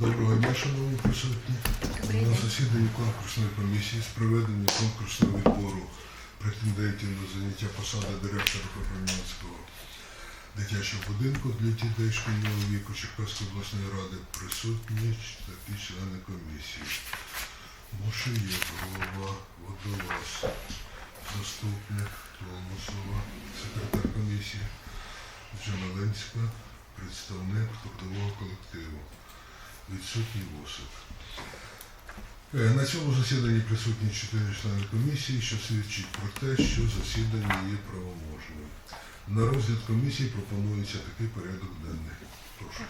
Доброго дня, шановні присутні. На засіданні конкурсної комісії з проведення конкурсного відбору претендентів на заняття посади директора Кропивнянського дитячого будинку для дітей шкільного віку Черкаської обласної ради присутні такі члени комісії. Мушиєв, голова, Водолаз, заступник, Томусова, секретар комісії, Джамаленська, представник трудового колективу. Відсутній Восик. Е, На цьому засіданні присутні чотири члени комісії, що свідчить про те, що засідання є правоможним. На розгляд комісії пропонується такий порядок денний.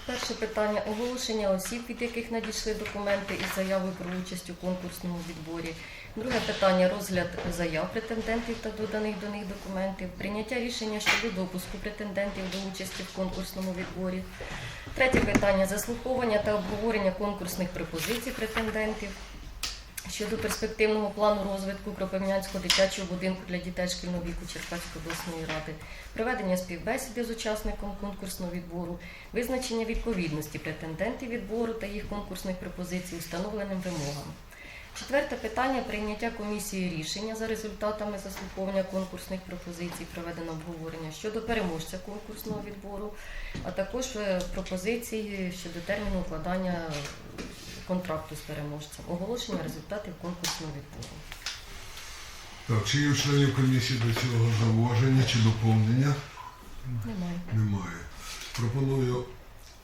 Перше питання оголошення осіб, від яких надійшли документи із заявою про участь у конкурсному відборі. Друге питання розгляд заяв претендентів та доданих до них документів, прийняття рішення щодо допуску претендентів до участі в конкурсному відборі. Третє питання заслуховування та обговорення конкурсних пропозицій претендентів. Щодо перспективного плану розвитку Кропивнянського дитячого будинку для дітей шкільного віку Черкаської обласної ради, проведення співбесіди з учасником конкурсного відбору, визначення відповідності претендентів відбору та їх конкурсних пропозицій встановленим вимогам. Четверте питання прийняття комісії рішення за результатами заслуховування конкурсних пропозицій, проведено обговорення щодо переможця конкурсного відбору, а також е, пропозиції щодо терміну укладання контракту з переможцем, оголошення результатів конкурсного відбору. Так, чи є у членів комісії до цього зауваження чи доповнення? Немає. Немає. Пропоную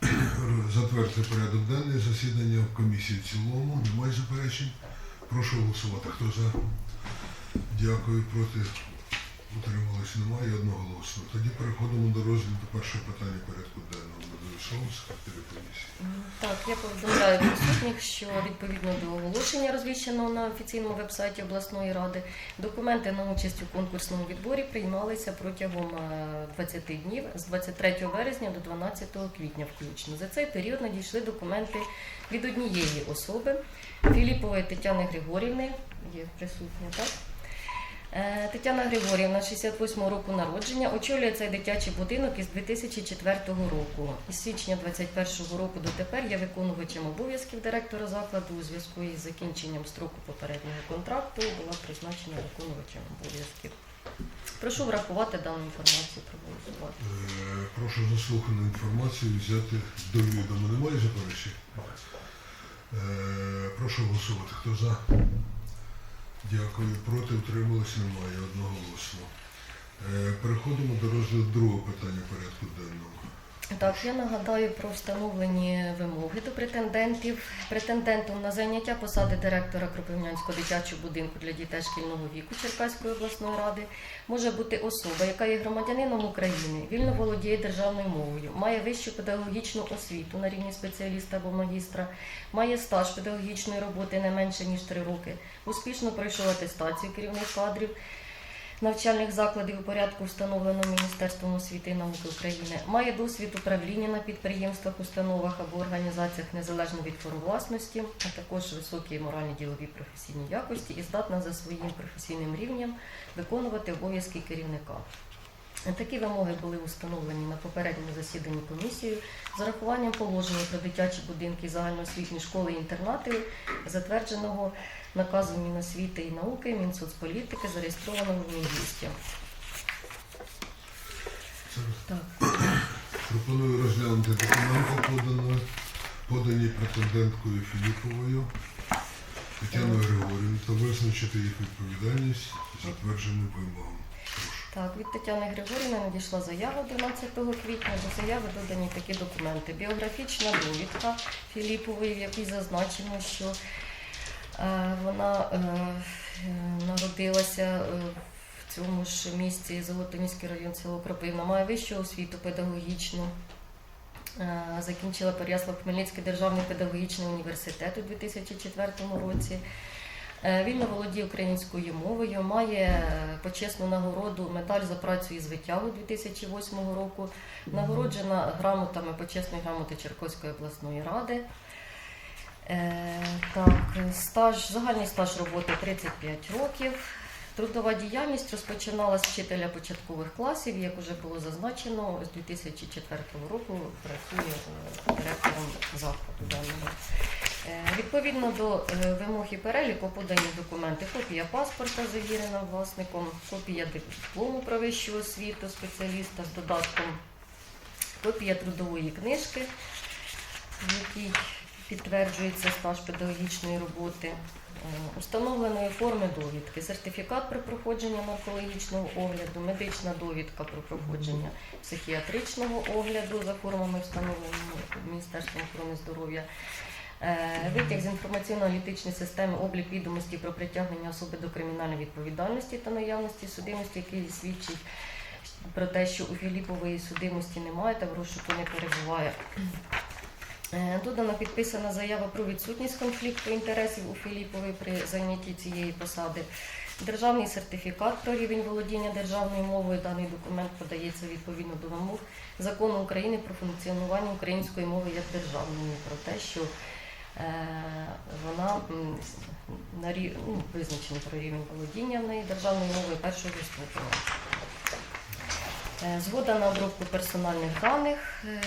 затвердити порядок денний засідання в комісії в цілому. Немає заперечень. Прошу голосувати. Хто за? Дякую. Проти утрималось немає одноголосно. Тоді переходимо до розгляду першого питання порядку денного. Так, я повідомляю присутніх, що відповідно до оголошення, розвіщеного на офіційному вебсайті обласної ради, документи на участь у конкурсному відборі приймалися протягом е, 20 днів з 23 березня до 12 квітня включно. За цей період надійшли документи від однієї особи Філіпової Тетяни Григорівни, є присутня, так? Е, Тетяна Григорівна, 68 року народження, очолює цей дитячий будинок із 2004 року. Із січня 2021 року дотепер є виконувачем обов'язків директора закладу у зв'язку із закінченням строку попереднього контракту була призначена виконувачем обов'язків. Прошу врахувати дану інформацію проголосувати. Е, Прошу заслухану інформацію взяти до відома. Немає заперечень? Е, Прошу голосувати. Хто за? Дякую. Проти утрималось немає одноголосно. Е, Переходимо до розгляду другого питання порядку денного. Так, я нагадаю про встановлені вимоги до претендентів. Претендентом на зайняття посади директора Кропивнянського дитячого будинку для дітей шкільного віку Черкаської обласної ради може бути особа, яка є громадянином України, вільно володіє державною мовою, має вищу педагогічну освіту на рівні спеціаліста або магістра, має стаж педагогічної роботи не менше ніж 3 роки, успішно пройшов атестацію керівних кадрів навчальних закладів у порядку, встановленого Міністерством освіти і науки України, має досвід управління на підприємствах, установах або організаціях незалежно від форм власності, а також високі моральні ділові професійні якості і здатна за своїм професійним рівнем виконувати обов'язки керівника. Такі вимоги були установлені на попередньому засіданні комісії з урахуванням положення про дитячі будинки загальноосвітні школи і інтернати, затвердженого наказом Міносвіти і науки, Мінсоцполітики, зареєстрованого в Мін'юсті. Зараз Так, пропоную розглянути документи, подані, подані претенденткою Філіповою Тетяною Григорівною та визначити їх відповідальність затвердженим вимогам. Так, від Тетяни Григорівни надійшла заява 12 квітня. До заяви додані такі документи. Біографічна довідка Філіпової, в якій зазначено, що вона е, е, народилася е, в цьому ж місті Золотоніський район село Кропивна, має вищу освіту педагогічну. Е, Закінчила Переяслав-Хмельницький державний педагогічний університет у 2004 році. Е, Вільно володіє українською мовою, має е, почесну нагороду медаль за працю із витягу 2008 року, нагороджена грамотами почесної грамоти Черкоської обласної ради. Е, Так, стаж, загальний стаж роботи 35 років. Трудова діяльність розпочиналась з вчителя початкових класів, як вже було зазначено, з 2004 року працює е, директором закладу даного. Е, Відповідно до вимог і переліку подані документи, копія паспорта завірена власником, копія диплому про вищу освіту спеціаліста з додатком, копія трудової книжки, в якій підтверджується стаж педагогічної роботи, е, установленої форми довідки, сертифікат про проходження наркологічного огляду, медична довідка про проходження психіатричного огляду за формами, встановленими Міністерством охорони здоров'я. Е, Витяг з інформаційно-аналітичної системи облік відомості про притягнення особи до кримінальної відповідальності та наявності судимості, який свідчить про те, що у Філіпової судимості немає та в розшуку не перебуває. Е, Додана підписана заява про відсутність конфлікту інтересів у Філіпової при зайнятті цієї посади. Державний сертифікат про рівень володіння державною мовою. Даний документ подається відповідно до вимог закону України про функціонування української мови як державної, про те, що е, вона на рів... ну, визначена про рівень володіння в неї державною мовою першого ступеня. Е, Згода на обробку персональних даних, е,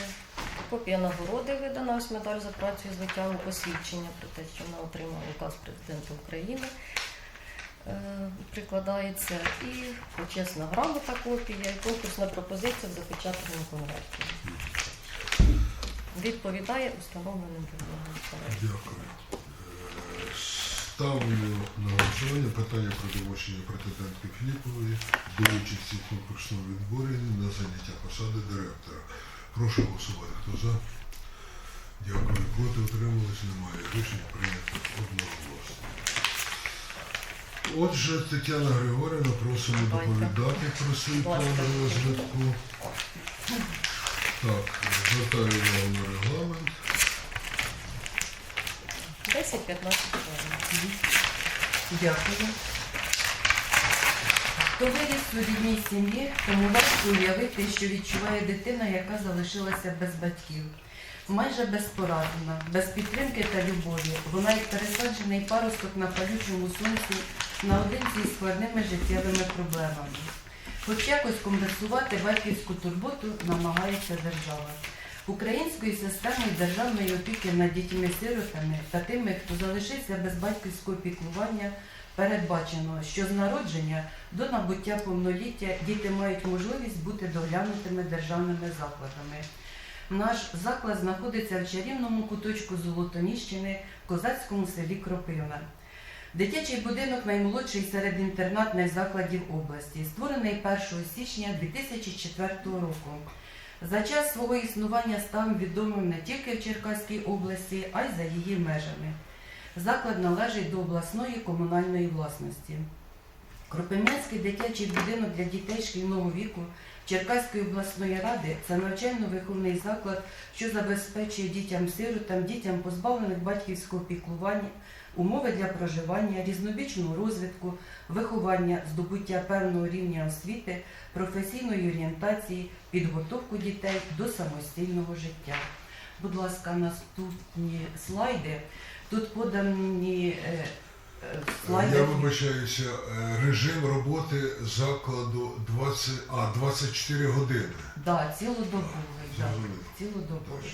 копія нагороди видана ось медаль за працю з витягу посвідчення про те, що вона отримала указ президента України. е, Прикладається і почесна грамота копія, і конкурсна пропозиція в запечатаному конверті. Відповідає установленим вимогам. Дякую. Е, Ставлю на голосування питання про довочення претендентки Філіпової до участі в конкурсному відборі на заняття посади директора. Прошу голосувати. Хто за? Дякую. Проти утримались немає. Рішення прийнято одноголосно. Отже, Тетяна Григорівна, просимо доповідати про свій план розвитку. Так, звертаю увагу на регламент. 10-15 хвилин. Дякую. Хто виріс у рідній сім'ї, тому важко уявити, що відчуває дитина, яка залишилася без батьків. Майже безпорадна, без підтримки та любові. Вона як пересаджений паросток на палючому сонці наодинці із складними життєвими проблемами. Хоч якось компенсувати батьківську турботу намагається держава. Українською системою державної опіки над дітьми-сиротами та тими, хто залишився без батьківського піклування, передбачено, що з народження до набуття повноліття діти мають можливість бути доглянутими державними закладами. Наш заклад знаходиться в чарівному куточку Золотоніщини в козацькому селі Кропивна. Дитячий будинок наймолодший серед інтернатних закладів області, створений 1 січня 2004 року. За час свого існування став відомим не тільки в Черкаській області, а й за її межами. Заклад належить до обласної комунальної власності. Кропивницький дитячий будинок для дітей шкільного віку Черкаської обласної ради це навчально-виховний заклад, що забезпечує дітям-сиротам, дітям позбавлених батьківського піклування, умови для проживання, різнобічного розвитку, виховання, здобуття певного рівня освіти, професійної орієнтації, підготовку дітей до самостійного життя. Будь ласка, наступні слайди. Тут подані е, е, слайди. Я вибачаюся, е, режим роботи закладу 20, а, 24 години. Да, цілодобовий. Да, Зрозуміло. цілодобовий.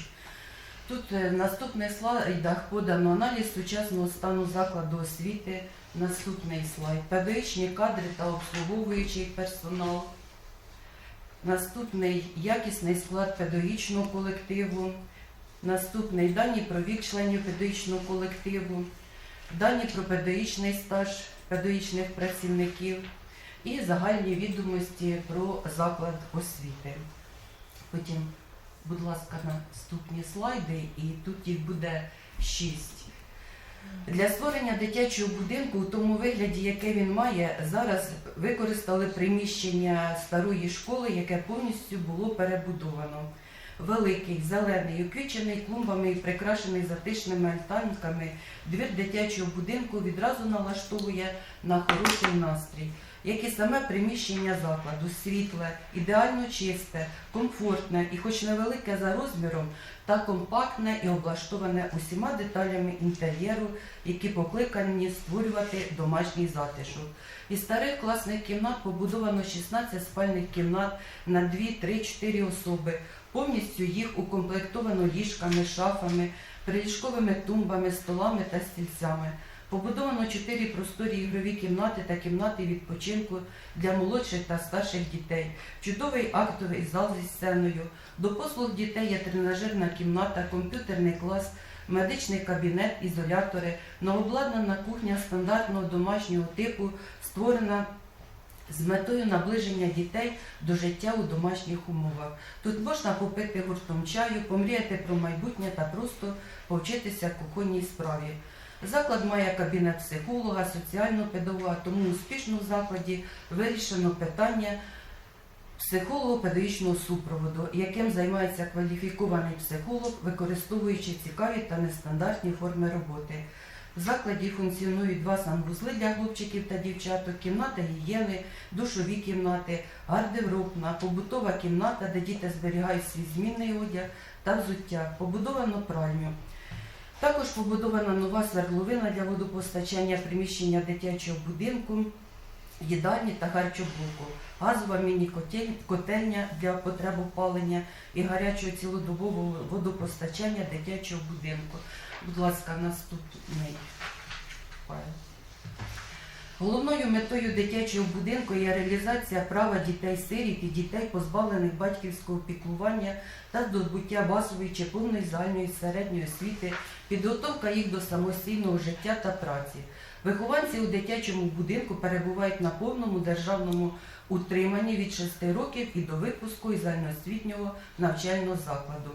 Тут е, в наступних слайдах подано аналіз сучасного стану закладу освіти. Наступний слайд. Педагогічні кадри та обслуговуючий персонал. Наступний якісний склад педагогічного колективу. Наступний дані про вік членів педагогічного колективу, дані про педагогічний стаж педагогічних працівників і загальні відомості про заклад освіти. Потім, будь ласка, наступні слайди, і тут їх буде шість. Для створення дитячого будинку у тому вигляді, яке він має, зараз використали приміщення старої школи, яке повністю було перебудовано. Великий, зелений, оквічений клумбами і прикрашений затишними альтанками, двір дитячого будинку відразу налаштовує на хороший настрій. як і саме приміщення закладу, світле, ідеально чисте, комфортне і, хоч невелике за розміром, та компактне і облаштоване усіма деталями інтер'єру, які покликані створювати домашній затишок. Із старих класних кімнат побудовано 16 спальних кімнат на 2, 3, 4 особи. Повністю їх укомплектовано ліжками, шафами, приліжковими тумбами, столами та стільцями. Побудовано 4 просторі ігрові кімнати та кімнати відпочинку для молодших та старших дітей, чудовий актовий зал зі сценою. До послуг дітей є тренажерна кімната, комп'ютерний клас, медичний кабінет, ізолятори, новообладнана кухня стандартного домашнього типу, створена з метою наближення дітей до життя у домашніх умовах. Тут можна попити гуртом чаю, помріяти про майбутнє та просто повчитися кухонній справі. Заклад має кабінет психолога, соціального педагога, тому успішно в закладі вирішено питання психолого-педагогічного супроводу, яким займається кваліфікований психолог, використовуючи цікаві та нестандартні форми роботи. В закладі функціонують два санвузли для хлопчиків та дівчаток, кімната гігієни, душові кімнати, гардеробна, побутова кімната, де діти зберігають свій змінний одяг та взуття, побудовано пральню. Також побудована нова свердловина для водопостачання приміщення дитячого будинку, їдальні та харчоблоку, газова міні-котельня для потреб опалення і гарячого цілодобового водопостачання дитячого будинку. Будь ласка, наступний файл. Головною метою дитячого будинку є реалізація права дітей-сиріт і дітей, позбавлених батьківського піклування та здобуття базової чи повної загальної середньої освіти, підготовка їх до самостійного життя та праці. Вихованці у дитячому будинку перебувають на повному державному утриманні від 6 років і до випуску із загальноосвітнього навчального закладу.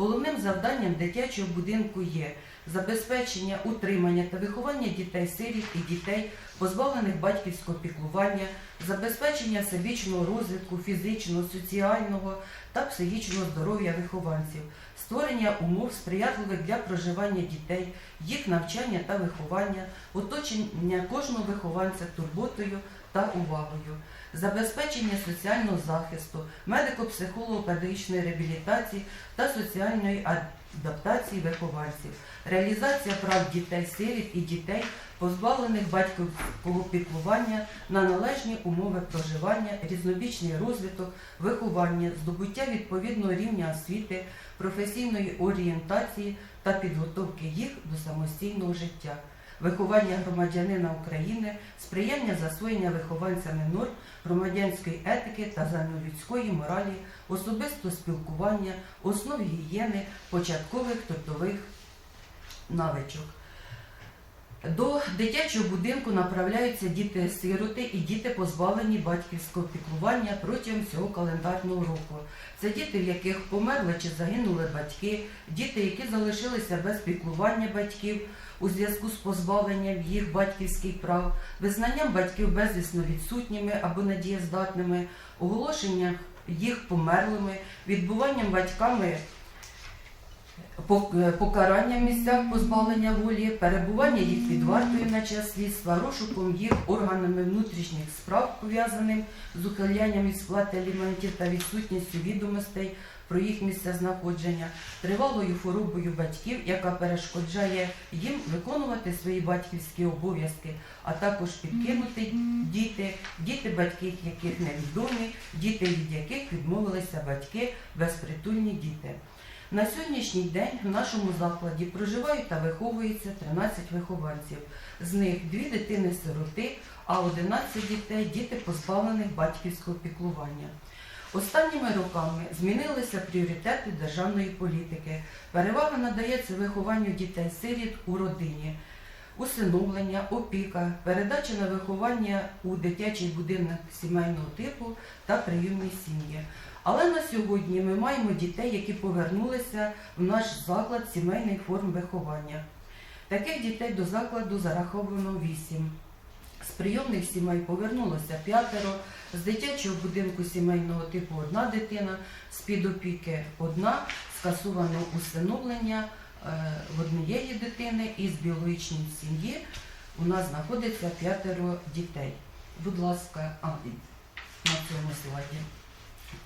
Головним завданням дитячого будинку є забезпечення утримання та виховання дітей-сиріт і дітей, позбавлених батьківського піклування, забезпечення всебічного розвитку фізичного, соціального та психічного здоров'я вихованців, створення умов сприятливих для проживання дітей, їх навчання та виховання, оточення кожного вихованця турботою та увагою, забезпечення соціального захисту, медико-психолого-педагогічної реабілітації та соціальної адаптації вихованців, реалізація прав дітей-сиріт і дітей, позбавлених батьківського піклування на належні умови проживання, різнобічний розвиток, виховання, здобуття відповідного рівня освіти, професійної орієнтації та підготовки їх до самостійного життя. Виховання громадянина України, сприяння засвоєння вихованцями норм громадянської етики та загальнолюдської моралі, особистого спілкування, основ гігієни, початкових трудових навичок. До дитячого будинку направляються діти-сироти і діти, позбавлені батьківського піклування протягом цього календарного року. Це діти, в яких померли чи загинули батьки, діти, які залишилися без піклування батьків у зв'язку з позбавленням їх батьківських прав, визнанням батьків безвісно відсутніми або недієздатними, оголошенням їх померлими, відбуванням батьками е, покарання в місцях позбавлення волі, перебування їх під вартою на час слідства, розшуком їх органами внутрішніх справ, пов'язаним з ухилянням від сплати аліментів та відсутністю відомостей про їх місце знаходження, тривалою хворобою батьків, яка перешкоджає їм виконувати свої батьківські обов'язки, а також підкинути діти, діти, батьки яких невідомі, діти, від яких відмовилися батьки, безпритульні діти. На сьогоднішній день в нашому закладі проживають та виховується 13 вихованців. З них дві дитини-сироти, а 11 дітей діти позбавлених батьківського піклування. Останніми роками змінилися пріоритети державної політики. Перевага надається вихованню дітей-сиріт у родині, усиновлення, опіка, передача на виховання у дитячий будинок сімейного типу та прийомні сім'ї. Але на сьогодні ми маємо дітей, які повернулися в наш заклад сімейних форм виховання. Таких дітей до закладу зараховано 8. З прийомних сімей повернулося п'ятеро, з дитячого будинку сімейного типу одна дитина, з під опіки одна, скасовано усиновлення е, в однієї дитини і з біологічної сім'ї у нас знаходиться п'ятеро дітей. будь ласка, а, на цьому слайді.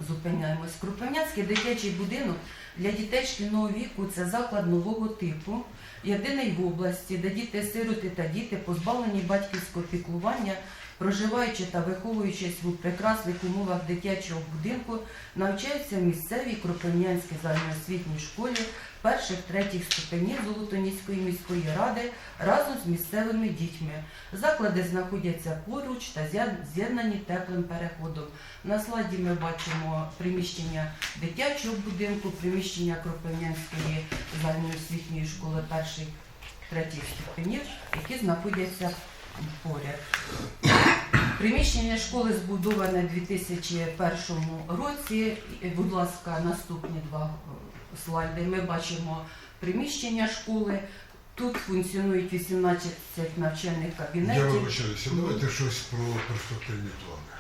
Зупиняємось. Крупенянський дитячий будинок для дітей шкільного віку це заклад нового типу, єдиний в області, де діти-сироти та діти, позбавлені батьківського піклування, проживаючи та виховуючись у прекрасних умовах дитячого будинку, навчаються в місцевій Кропивнянській загальноосвітній школі перших третіх ступенів Золотоніської міської ради разом з місцевими дітьми. Заклади знаходяться поруч та з'єд- з'єднані теплим переходом. На слайді ми бачимо приміщення дитячого будинку, приміщення Кропивнянської загальноосвітньої школи перших третіх ступенів, які знаходяться поряд. Приміщення школи збудоване у 2001 році. Будь ласка, наступні два е, слайди. Ми бачимо приміщення школи. Тут функціонують 18 навчальних кабінетів. Я вибачаюся, давайте щось про перспективні плани.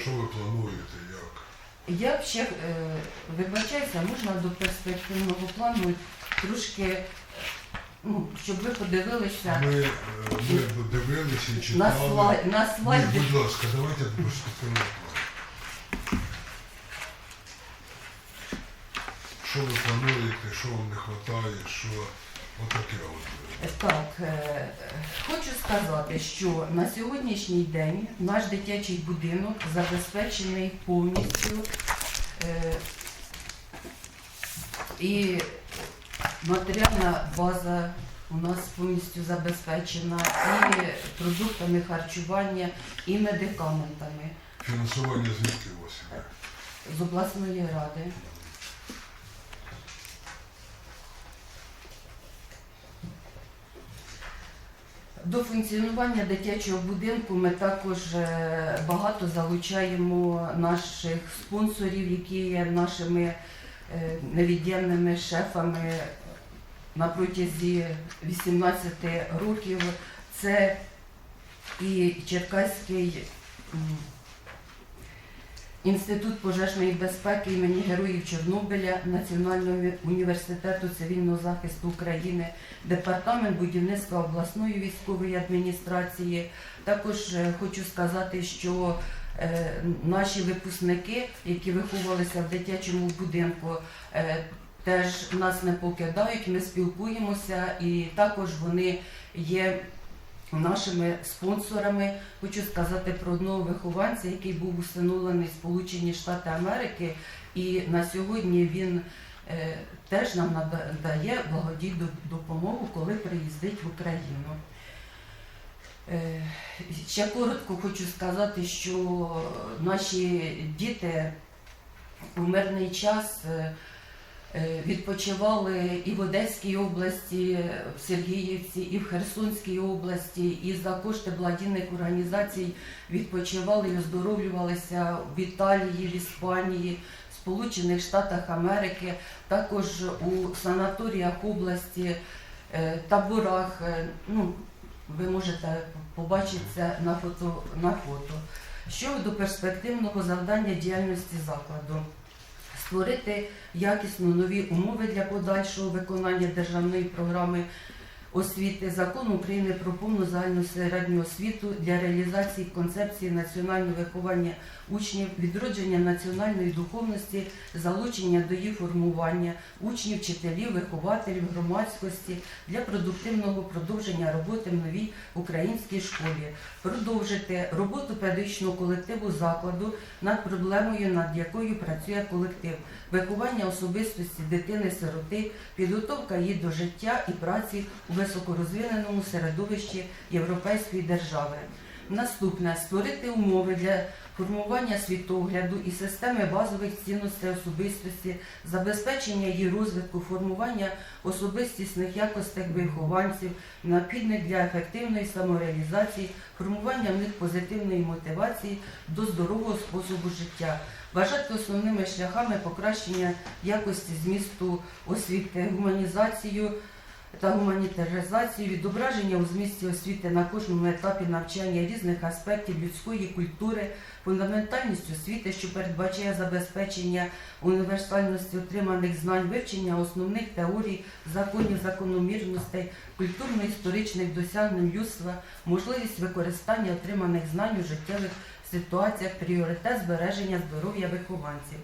Що ви плануєте, як? Я б ще е, вибачаюся, можна до перспективного плану трошки, ну, щоб ви подивилися Ми, е, ми дивилися і на, читали. слайд, на Ні, слайді. будь ласка, давайте плану. Що ви плануєте, що вам не вистачає, що отаке от. Так, е, хочу сказати, що на сьогоднішній день наш дитячий будинок забезпечений повністю е, і матеріальна база у нас повністю забезпечена і продуктами харчування, і медикаментами Фінансування звідки у вас іде? з обласної ради. До функціонування дитячого будинку ми також е, багато залучаємо наших спонсорів, які є нашими е, невід'ємними шефами на протязі 18 років. Це і Черкаський Інститут пожежної безпеки імені Героїв Чорнобиля Національного університету цивільного захисту України, департамент будівництва обласної військової адміністрації. Також е, хочу сказати, що е, наші випускники, які виховувалися в дитячому будинку, е, теж нас не покидають. Ми спілкуємося, і також вони є нашими спонсорами. Хочу сказати про одного вихованця, який був усиновлений Сполучені Штати Америки, і на сьогодні він е, теж нам нада- дає благодійну допомогу, коли приїздить в Україну. Е, ще коротко хочу сказати, що наші діти у мирний час. Е, Відпочивали і в Одеській області, в Сергіївці, і в Херсонській області, і за кошти благодійних організацій відпочивали і оздоровлювалися в Італії, в Іспанії, в Сполучених Штатах Америки, також у санаторіях області, е, таборах. е, Ну, ви можете побачити це на фото. На фото. Щодо перспективного завдання діяльності закладу створити якісно нові умови для подальшого виконання державної програми освіти, закону України про повну загальну середню освіту для реалізації концепції національного виховання учнів, відродження національної духовності, залучення до її формування учнів, вчителів, вихователів, громадськості для продуктивного продовження роботи в новій українській школі, продовжити роботу педагогічного колективу закладу над проблемою, над якою працює колектив, виховання особистості дитини-сироти, підготовка її до життя і праці у високорозвиненому середовищі Європейської держави. Наступне створити умови для формування світогляду і системи базових цінностей особистості, забезпечення її розвитку, формування особистісних якостей вихованців, необхідних для ефективної самореалізації, формування в них позитивної мотивації до здорового способу життя. Вважати основними шляхами покращення якості змісту освіти, гуманізацію та гуманітаризації, відображення у змісті освіти на кожному етапі навчання різних аспектів людської культури, фундаментальність освіти, що передбачає забезпечення універсальності отриманих знань, вивчення основних теорій, законів, закономірностей, культурно-історичних досягнень людства, можливість використання отриманих знань у життєвих ситуаціях, пріоритет збереження здоров'я вихованців.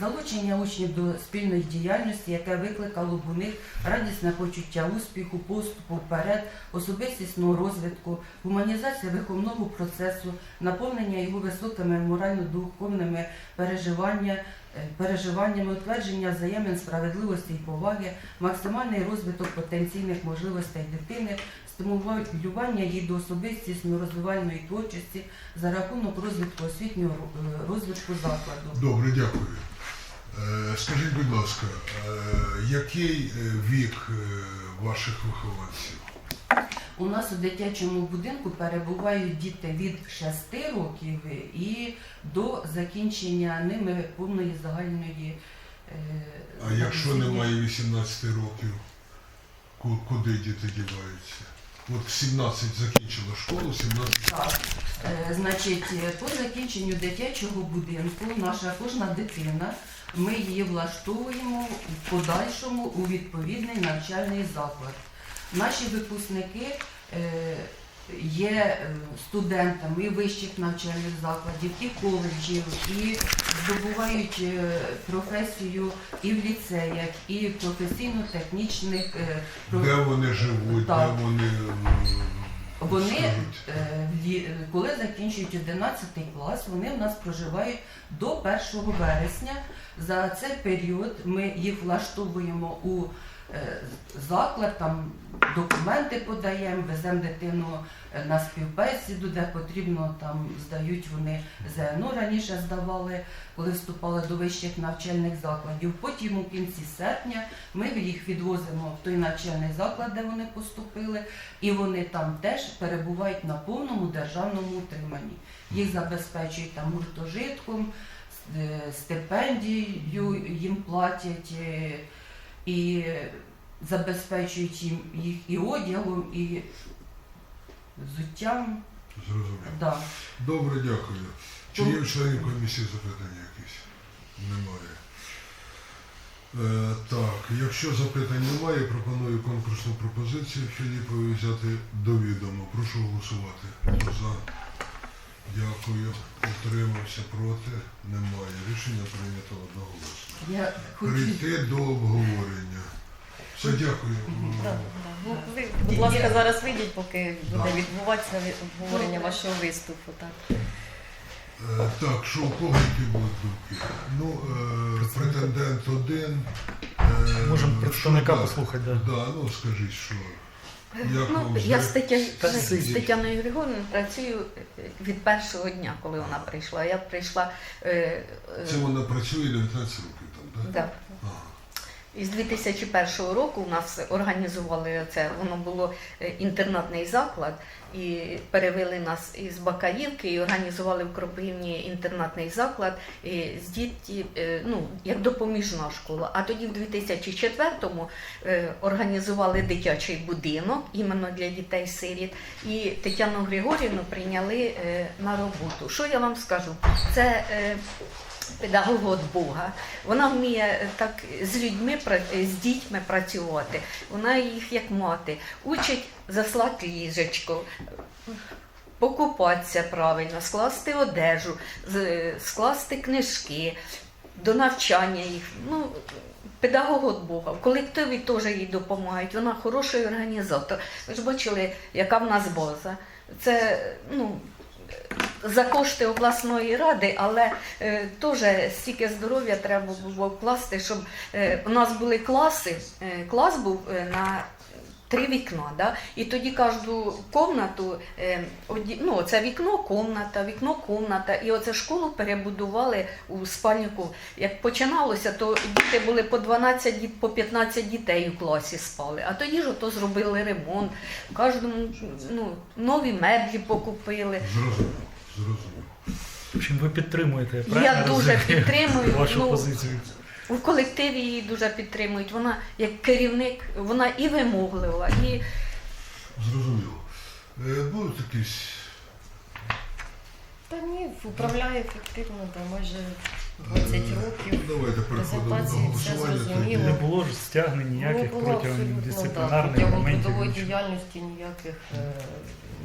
Залучення учнів до спільної діяльності, яке викликало б у них радісне почуття успіху, поступу вперед, особистісного розвитку, гуманізація виховного процесу, наповнення його високими морально-духовними переживання, е, переживаннями, утвердження взаємин справедливості і поваги, максимальний розвиток потенційних можливостей дитини, стимулювання її до особистісної розвивальної творчості за рахунок розвитку освітнього е, розвитку закладу. Добре, дякую. Е, Скажіть, будь ласка, е, який е, вік ваших вихованців? У нас у дитячому будинку перебувають діти від 6 років і до закінчення ними повної загальної. А якщо немає 18 років, куди діти діваються? От 17 закінчила школу, 17 Так, значить, по закінченню дитячого будинку наша кожна дитина, ми її влаштовуємо в подальшому у відповідний навчальний заклад. Наші випускники е, є е, студентами вищих навчальних закладів, і коледжів, і здобувають е, професію і в ліцеях, і в професійно-технічних де вони живуть, Так. де вони Вони, е, коли закінчують 11 клас, вони в нас проживають до 1 вересня. За цей період ми їх влаштовуємо у заклад, там документи подаємо, веземо дитину е, на співбесіду, де потрібно, там здають вони ЗНО раніше здавали, коли вступали до вищих навчальних закладів. Потім у кінці серпня ми їх відвозимо в той навчальний заклад, де вони поступили, і вони там теж перебувають на повному державному утриманні. Їх забезпечують там гуртожитком, е, стипендією їм платять е, і забезпечують їм їх і одягом, і взуттям. зрозуміло. Да. Добре, дякую. Чи є у членів комісії запитання якісь? Немає. Е, так, якщо запитань немає, пропоную конкурсну пропозицію Філіпові взяти до відома. Прошу голосувати. Хто за? Дякую. Утримався проти? Немає. Рішення прийнято одноголосно. Я хочу Прийти до обговорення. Все, дякую. Да. Ну, ви, будь ласка, зараз вийдіть, поки буде Да. відбуватися обговорення вашого виступу. Так. Е, Так, що у кого які будуть думки? Ну, е, претендент один. е, Можемо представника що, да, послухати, да. Да, ну скажіть, що. Ну, я з, Тетя... З. Тетяною Григорівною працюю е, від першого дня, коли вона прийшла. Я прийшла е, е, Це вона працює 19 років там, так? да. Ага. із 2001 року у нас організували це. Воно було е, інтернатний заклад, і перевели нас із Бакаївки і організували в Кропивні інтернатний заклад з дітей, е, ну як допоміжна школа. А тоді в 2004-му е, організували дитячий будинок іменно для дітей-сиріт. І Тетяну Григорівну прийняли е, на роботу. Що я вам скажу? Це педагог від Бога. Вона вміє так з людьми, з дітьми працювати. Вона їх як мати. Учить заслати ліжечко. Покупатися правильно, скласти одежу, скласти книжки, до навчання їх. Ну, педагог від Бога. В колективі теж їй допомагають. Вона хороший організатор. Ви ж бачили, яка в нас база. Це ну, за кошти обласної ради, але е, теж стільки здоров'я треба було вкласти, щоб е, у нас були класи. Е, клас був е, на три вікна, да? і тоді кожну комнату, е, ну, це вікно, комната, вікно, комната, і оце школу перебудували у спальнику. Як починалося, то діти були по 12 по 15 дітей у класі спали. А тоді ж ото зробили ремонт, кожному ну, нові меблі покупили. В общем, ви підтримуєте, я Я дуже розумію підтримую. вашу ну, позицію. У колективі її дуже підтримують. Вона як керівник, вона і вимоглива, і Зрозуміло. Е, Будуть якісь Та ні, управляє ефективно, да, майже 20 Е, років. Давайте переходимо до Презентації, все голосування. зрозуміло. Не було ж стягнень ніяких не було протягом абсолютно, да, дисциплінарних протягом моментів. трудової нічого. діяльності ніяких е,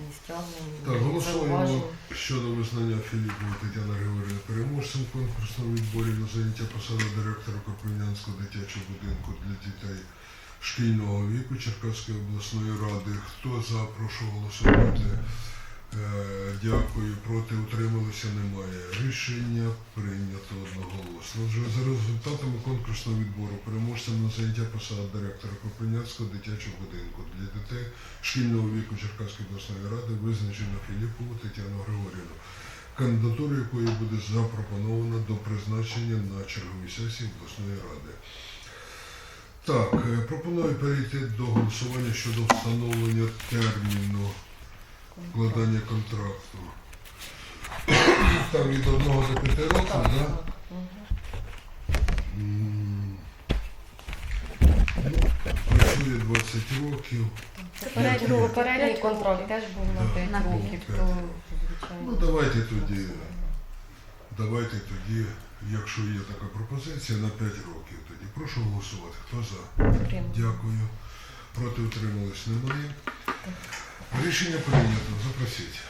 ні стягнень, Так, голосуємо щодо визнання Філіпова Тетяни Григорівни переможцем конкурсного відборі на заняття посади директора Копинянського дитячого будинку для дітей шкільного віку Черкаської обласної ради. Хто за, прошу голосувати. Е, Дякую. Проти утрималися немає. Рішення прийнято одноголосно. Отже, за результатами конкурсного відбору переможцем на заняття посади директора Кропивнянського дитячого будинку для дітей шкільного віку Черкаської обласної ради визначено Філіпову Тетяну Григорівну, кандидатуру якої буде запропоновано до призначення на черговій сесії обласної ради. Так, е, пропоную перейти до голосування щодо встановлення терміну вкладання контракту. Там від 1 до 5 років, Так, так? Да? М, ну, Працює 20 років. Попередній, Ні. попередній контракт теж був на Да. 5 На років, п'ять. то Ну звичайно. давайте тоді, давайте тоді, якщо є така пропозиція, на 5 років тоді. Прошу голосувати. Хто за? Підтримую. Дякую. Проти утримались немає. Рішення прийнято. Запросіть.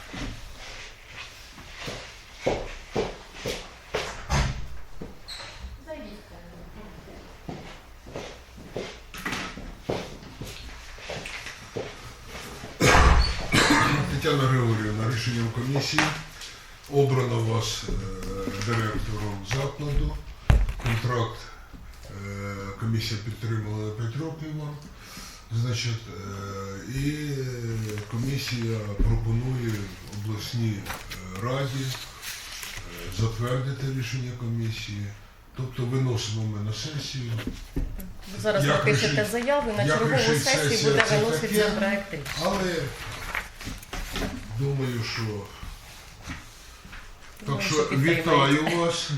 Тетяна Григорівна, рішенням комісії обрано вас е, директором закладу. Контракт е, комісія підтримала на 5 років вам. Значить, е, і комісія пропонує обласній е, раді е, затвердити рішення комісії. Тобто виносимо ми на сесію. Ви зараз Як напишете рішить- заяву, на як чергову рішить сесію сесія, буде це виноситися таке. проект рішення. Але думаю, що так що що підтримаєте. вітаю вас.